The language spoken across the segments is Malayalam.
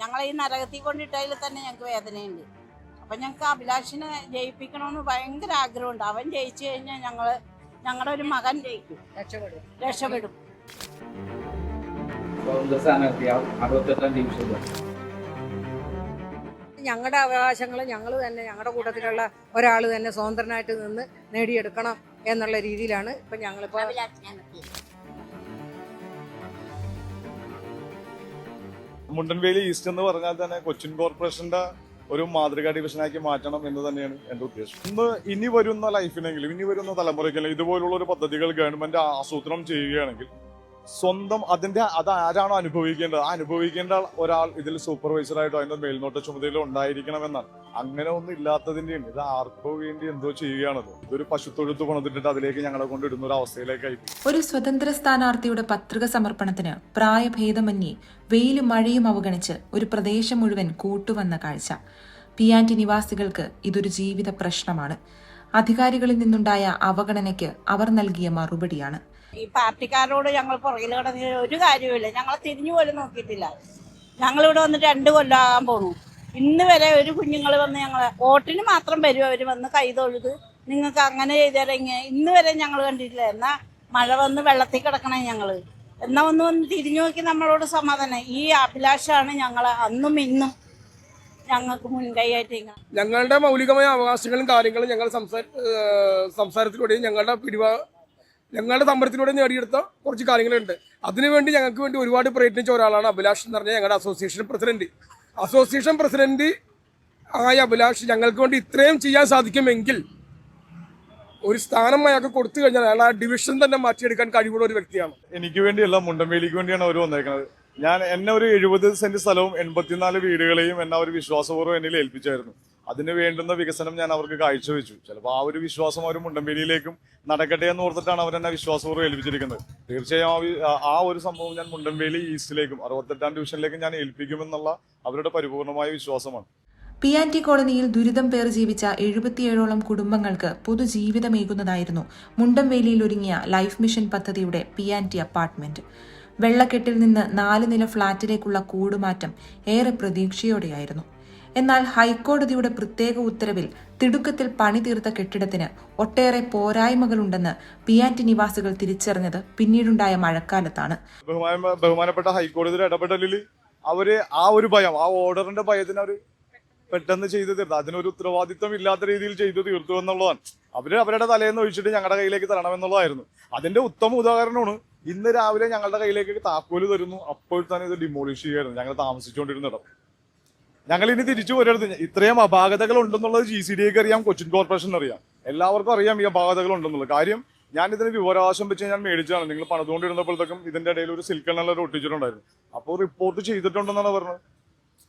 ഞങ്ങളെ ഈ നരകത്തിൽ കൊണ്ടിട്ടതിൽ തന്നെ ഞങ്ങൾക്ക് വേദനയുണ്ട്. അപ്പം ഞങ്ങൾക്ക് അഭിലാഷിനെ ജയിപ്പിക്കണമെന്ന് ഭയങ്കര ആഗ്രഹമുണ്ട്. അവൻ ജയിച്ചു കഴിഞ്ഞാൽ ഞങ്ങൾ ഞങ്ങളുടെ ഒരു മകൻ ജയിക്കും. രക്ഷപ്പെടും. രക്ഷപ്പെടും. ഞങ്ങളുടെ അവകാശങ്ങൾ ഞങ്ങൾ തന്നെ ഞങ്ങളുടെ കൂട്ടത്തിലുള്ള ഒരാൾ തന്നെ സ്വതന്ത്രനായിട്ട് നിന്ന് നേടിയെടുക്കണം എന്നുള്ള രീതിയിലാണ് ഇപ്പം ഞങ്ങളിപ്പോൾ മുണ്ടൻവേലി ഈസ്റ്റ് എന്ന് പറഞ്ഞാൽ തന്നെ കൊച്ചിൻ കോർപ്പറേഷന്റെ ഒരു മാതൃകാ ഡിവിഷനാക്കി മാറ്റണം എന്ന് തന്നെയാണ് എന്റെ ഉദ്ദേശം. ഇന്ന് ഇനി വരുന്ന ലൈഫിനെങ്കിലും ഇനി വരുന്ന തലമുറയ്ക്കെങ്കിലും ഇതുപോലുള്ള ഒരു പദ്ധതികൾ ഗവൺമെന്റ് ആസൂത്രണം ചെയ്യുകയാണെങ്കിൽ സ്വന്തം അതിന്റെ അത് ആരാണോ അനുഭവിക്കേണ്ടത്? ആ അനുഭവിക്കേണ്ട ഒരാൾ ഇതിൽ സൂപ്പർവൈസറായിട്ടോ അതിന്റെ മേൽനോട്ട ചുമതലയിലോ ഉണ്ടായിരിക്കണമെന്നാണ്. അങ്ങനെ ഒന്നും ഇല്ലാത്തതിന്റെയും ഇത് ആർക്കോ വേണ്ടി എന്തോ ചെയ്യുകയാണത്. ഇതൊരു പശുത്തൊഴുത്ത് പണിതിട്ടിട്ട് അതിലേക്ക് ഞങ്ങളെ കൊണ്ട് ഇടുന്ന ഒരു അവസ്ഥയിലേക്കായി ഒരു സ്വതന്ത്ര സ്ഥാനാർത്ഥിയുടെ പത്രിക സമർപ്പണത്തിന് പ്രായഭേദമന്യേ വെയിലും മഴയും അവഗണിച്ച് ഒരു പ്രദേശം മുഴുവൻ കൂട്ടുവന്ന കാഴ്ച. പിയാന്റി നിവാസികൾക്ക് ഇതൊരു ജീവിത പ്രശ്നമാണ്. അധികാരികളിൽ നിന്നുണ്ടായ അവഗണനയ്ക്ക് അവർ നൽകിയ മറുപടിയാണ്. ഈ പാർട്ടിക്കാരോട് ഞങ്ങൾ പുറകിൽ കിടന്ന് ഒരു കാര്യമില്ല ഞങ്ങളെ തിരിഞ്ഞു പോലും നോക്കിയിട്ടില്ല. ഞങ്ങളിവിടെ വന്ന് രണ്ട് കൊല്ലാകാൻ പോണു. ഇന്ന് വരെ ഒരു കുഞ്ഞുങ്ങൾ വന്ന് ഞങ്ങളെ വോട്ടിന് മാത്രം വരും. അവർ വന്ന് കൈ തൊഴുത് നിങ്ങൾക്ക് അങ്ങനെ ചെയ്തേരാ ഇന്ന് വരെ ഞങ്ങൾ കണ്ടിട്ടില്ല. എന്നാ മഴ വന്ന് വെള്ളത്തിൽ കിടക്കണേ ഞങ്ങൾ. എന്നാ ഒന്ന് വന്ന് തിരിഞ്ഞു നോക്കി നമ്മളോട് സമാധാനം. ഈ അഭിലാഷമാണ് ഞങ്ങൾ അന്നും ഇന്നും ഞങ്ങൾക്ക് മുൻകൈയായിട്ട് ഞങ്ങളുടെ മൗലികമായ അവകാശങ്ങളും കാര്യങ്ങളും ഞങ്ങൾ സംസാര സംസാരത്തിലൂടെയും ഞങ്ങളുടെ പിടിവ ഞങ്ങളുടെ സമരത്തിലൂടെ നേടിയെടുത്ത കുറച്ച് കാര്യങ്ങളുണ്ട്. അതിനുവേണ്ടി ഞങ്ങൾക്ക് വേണ്ടി ഒരുപാട് പ്രയത്നിച്ച ഒരാളാണ് അഭിലാഷ് എന്ന് പറഞ്ഞ ഞങ്ങളുടെ അസോസിയേഷൻ പ്രസിഡന്റ് അസോസിയേഷൻ പ്രസിഡന്റ് ആയ അഭിലാഷ് ഞങ്ങൾക്ക് വേണ്ടി ഇത്രയും ചെയ്യാൻ സാധിക്കുമെങ്കിൽ ഒരു സ്ഥാനം അയാൾക്ക് കൊടുത്തു കഴിഞ്ഞാൽ അയാൾ ആ ഡിവിഷൻ തന്നെ മാറ്റിയെടുക്കാൻ കഴിവുള്ള ഒരു വ്യക്തിയാണ്. എനിക്ക് വേണ്ടിയല്ല മുണ്ടമ്പേലിക്ക് വേണ്ടിയാണ് അവർ വന്നേക്കുന്നത് ഞാൻ എന്നെ ഒരു എഴുപത് സെന്റ് സ്ഥലവും എൺപത്തിനാല് വീടുകളെയും എന്നെ അവർ വിശ്വാസപൂർവം എന്നിൽ ഏൽപ്പിച്ചായിരുന്നു. അതിന് വേണ്ടുന്ന വികസനം ഞാൻ അവർക്ക് കാഴ്ചവെച്ചു. ചിലപ്പോൾ ആ ഒരു വിശ്വാസം അവർ മുണ്ടമ്പേരിയിലേക്കും നടക്കട്ടെ എന്ന് ഓർത്തിട്ടാണ് അവർ എന്നെ വിശ്വാസപൂർവം ഏൽപ്പിച്ചിരിക്കുന്നത്. തീർച്ചയായും ആ ഒരു സംഭവം ഞാൻ മുണ്ടമ്പേലി ഈസ്റ്റിലേക്കും അറുപത്തെട്ടാം ഡിവിഷനിലേക്കും ഞാൻ ഏൽപ്പിക്കുമെന്നുള്ള അവരുടെ പരിപൂർണമായ വിശ്വാസമാണ്. പി ആൻ ടി കോളനിയിൽ ദുരിതം പേർ ജീവിച്ച എഴുപത്തിയേഴോളം കുടുംബങ്ങൾക്ക് പുതുജീവിതമേകുന്നതായിരുന്നു മുണ്ടംവേലിയിൽ ഒരുങ്ങിയ ലൈഫ് മിഷൻ പദ്ധതിയുടെ പി ആൻ ടി അപ്പാർട്ട്മെന്റ്. വെള്ളക്കെട്ടിൽ നിന്ന് നാല് നില ഫ്ളാറ്റിലേക്കുള്ള കൂടുമാറ്റം ഏറെ പ്രതീക്ഷയോടെയായിരുന്നു. എന്നാൽ ഹൈക്കോടതിയുടെ പ്രത്യേക ഉത്തരവിൽ തിടുക്കത്തിൽ പണി തീർത്ത കെട്ടിടത്തിന് ഒട്ടേറെ പോരായ്മകളുണ്ടെന്ന് പി ആൻ ടി നിവാസികൾ തിരിച്ചറിഞ്ഞത് പിന്നീടുണ്ടായ മഴക്കാലത്താണ്. ബഹുമാനപ്പെട്ട ഹൈക്കോടതിയുടെ ഇടപെടലിൽ അവർ ആ ഒരു ഭയം ആ ഓർഡറിന്റെ ഭയത്തിന് അവർ പെട്ടെന്ന് ചെയ്തു തീർത്തു. അതിനൊരു ഉത്തരവാദിത്വം ഇല്ലാത്ത രീതിയിൽ ചെയ്തു തീർത്തു എന്നുള്ളതാണ്. അവർ അവരുടെ തലേന്ന് ഒഴിച്ചിട്ട് ഞങ്ങളുടെ കയ്യിലേക്ക് തരണം എന്നുള്ളതായിരുന്നു. അതിന്റെ ഉത്തമ ഉദാഹരണമാണ് ഇന്ന് രാവിലെ ഞങ്ങളുടെ കയ്യിലേക്ക് താക്കോൽ തരുന്നു. അപ്പോൾ തന്നെ ഇത് ഡിമോളിഷ് ചെയ്യായിരുന്നു. ഞങ്ങൾ താമസിച്ചുകൊണ്ടിരുന്നിടം ഞങ്ങൾ ഇനി തിരിച്ചു വരരുത് ഇത്രയും അപാകതകൾ ഉണ്ടെന്നുള്ളത് ജി സി ഡി എക്ക് അറിയാം കൊച്ചിൻ കോർപ്പറേഷൻ അറിയാം. എല്ലാവർക്കും അറിയാം ഈ അപാകതകൾ ഉണ്ടെന്നുള്ളത് കാര്യം ഞാൻ ഇതിന് വിവരാവകാശം വെച്ച് ഞാൻ മേടിച്ചതാണ്. നിങ്ങൾ പണിതുകൊണ്ടിരുന്നപ്പോഴത്തേക്കും ഇതിന്റെ ഇടയിൽ ഒരു സിൽക്കണ്ണൽ ഒട്ടിച്ചിട്ടുണ്ടായിരുന്നു. അപ്പോൾ റിപ്പോർട്ട് ചെയ്തിട്ടുണ്ടെന്നാണ് പറഞ്ഞത്.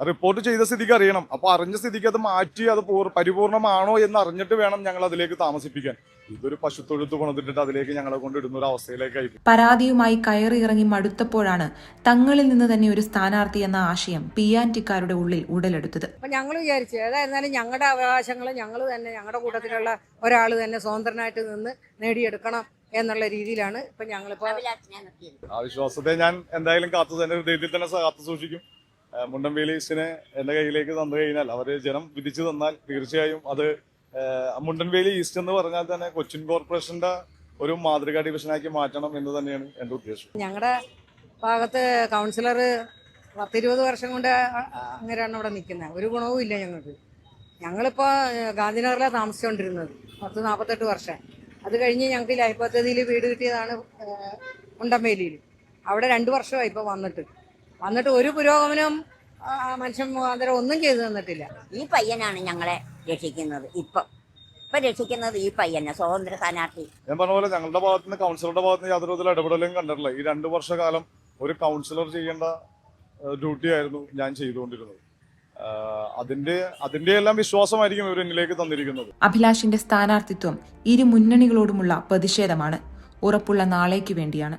റിപ്പോർട്ട് ചെയ്ത സ്ഥിതിക്ക് അറിയണം. അപ്പൊ അറിഞ്ഞ സ്ഥിതിക്ക് അത് മാറ്റി അത് പൂർ- പരിപൂർണമാണോ എന്ന് അറിഞ്ഞിട്ട് വേണം ഞങ്ങൾ അതിലേക്ക് താമസിപ്പിക്കാൻ. ഇതൊരു പശുത്തൊഴുത്ത് കൊണ്ടിട്ട് അതിലേക്ക് ഞങ്ങളെ കൊണ്ട് ഇടുന്ന ഒരു അവസ്ഥയിലേക്കായി പരാതിയുമായി കയറി ഇറങ്ങി മടുത്തപ്പോഴാണ് തങ്ങളിൽ നിന്ന് തന്നെ ഒരു സ്ഥാനാർത്ഥി എന്ന ആശയം പി ആൻ ടിക്കാരുടെ ഉള്ളിൽ ഉടലെടുത്തത്. അപ്പം ഞങ്ങൾ വിചാരിച്ചു ഏതായിരുന്നാലും ഞങ്ങളുടെ അവകാശങ്ങൾ ഞങ്ങൾ തന്നെ ഞങ്ങളുടെ കൂട്ടത്തിലുള്ള ഒരാൾ തന്നെ സ്വതന്ത്രനായിട്ട് നിന്ന് നേടിയെടുക്കണം എന്നുള്ള രീതിയിലാണ് ഇപ്പൊ ഞങ്ങളിപ്പോ ആ വിശ്വാസത്തെ ഞാൻ എന്തായാലും കാത്തു തന്നെ ഹൃദയത്തിൽ തന്നെ കാത്തു സൂക്ഷിക്കും ആ, വേലീസിനെ എന്റെ കയ്യിലേക്ക് തന്നു കഴിഞ്ഞാൽ അവർ ജനം വിധിച്ചു തന്നാൽ തീർച്ചയായും അത് മുണ്ടൻ മുണ്ടൻവേലി ഈസ്റ്റ് എന്ന് പറഞ്ഞാൽ തന്നെ കൊച്ചിൻ കോർപ്പറേഷന്റെ ഒരു മാതൃകാ ഡിവിഷനാക്കി മാറ്റണം എന്ന് തന്നെയാണ് എന്റെ ഉദ്ദേശം. ഞങ്ങളുടെ ഭാഗത്ത് കൗൺസിലർ പത്തിരുപത് വർഷം കൊണ്ട് അങ്ങനെയാണ് അവിടെ നിൽക്കുന്നത്. ഒരു ഗുണവും ഇല്ല ഞങ്ങൾക്ക്. ഞങ്ങളിപ്പോൾ ഗാന്ധിനഗറിലാണ് താമസിച്ചുകൊണ്ടിരുന്നത് പത്ത് നാൽപ്പത്തെട്ട് വർഷം. അത് കഴിഞ്ഞ് ഞങ്ങൾക്ക് ലൈഫ് പദ്ധതിയിൽ വീട് കിട്ടിയതാണ് മുണ്ടൻവേലിയിൽ അവിടെ രണ്ട് വർഷമായി ഇപ്പോൾ വന്നിട്ട്. വന്നിട്ട് ഒരു പുരോഗമനം ആ, മനുഷ്യൻ മുഖാന്തരം ഒന്നും ചെയ്തു തന്നിട്ടില്ല. ഈ പയ്യനാണ് ഞങ്ങളെ രക്ഷിക്കുന്നത് ഇപ്പം. ഇപ്പൊ രക്ഷിക്കുന്നത് ഈ പയ്യനെ സ്വതന്ത്ര സ്ഥാനാർത്ഥി. ഞാൻ പറഞ്ഞ പോലെ ഞങ്ങളുടെ ഭാഗത്ത് നിന്ന് കൗൺസിലറുടെ ഭാഗത്ത് നിന്ന് യാതൊരു വിധത്തിലുള്ള ഇടപെടലും കണ്ടിട്ടില്ല. ഈ രണ്ടു വർഷകാലം ഒരു കൗൺസിലർ ചെയ്യേണ്ട ഡ്യൂട്ടി ആയിരുന്നു ഞാൻ ചെയ്തുകൊണ്ടിരുന്നത്. അതിന്റെ അതിന്റെ എല്ലാം വിശ്വാസമായിരിക്കും ഇവർ എന്നിലേക്ക് തന്നിരിക്കുന്നത്. അഭിലാഷിന്റെ സ്ഥാനാർത്ഥിത്വം ഇരു മുന്നണികളോടുമുള്ള പ്രതിഷേധമാണ്. ഉറപ്പുള്ള നാളേക്ക് വേണ്ടിയാണ്.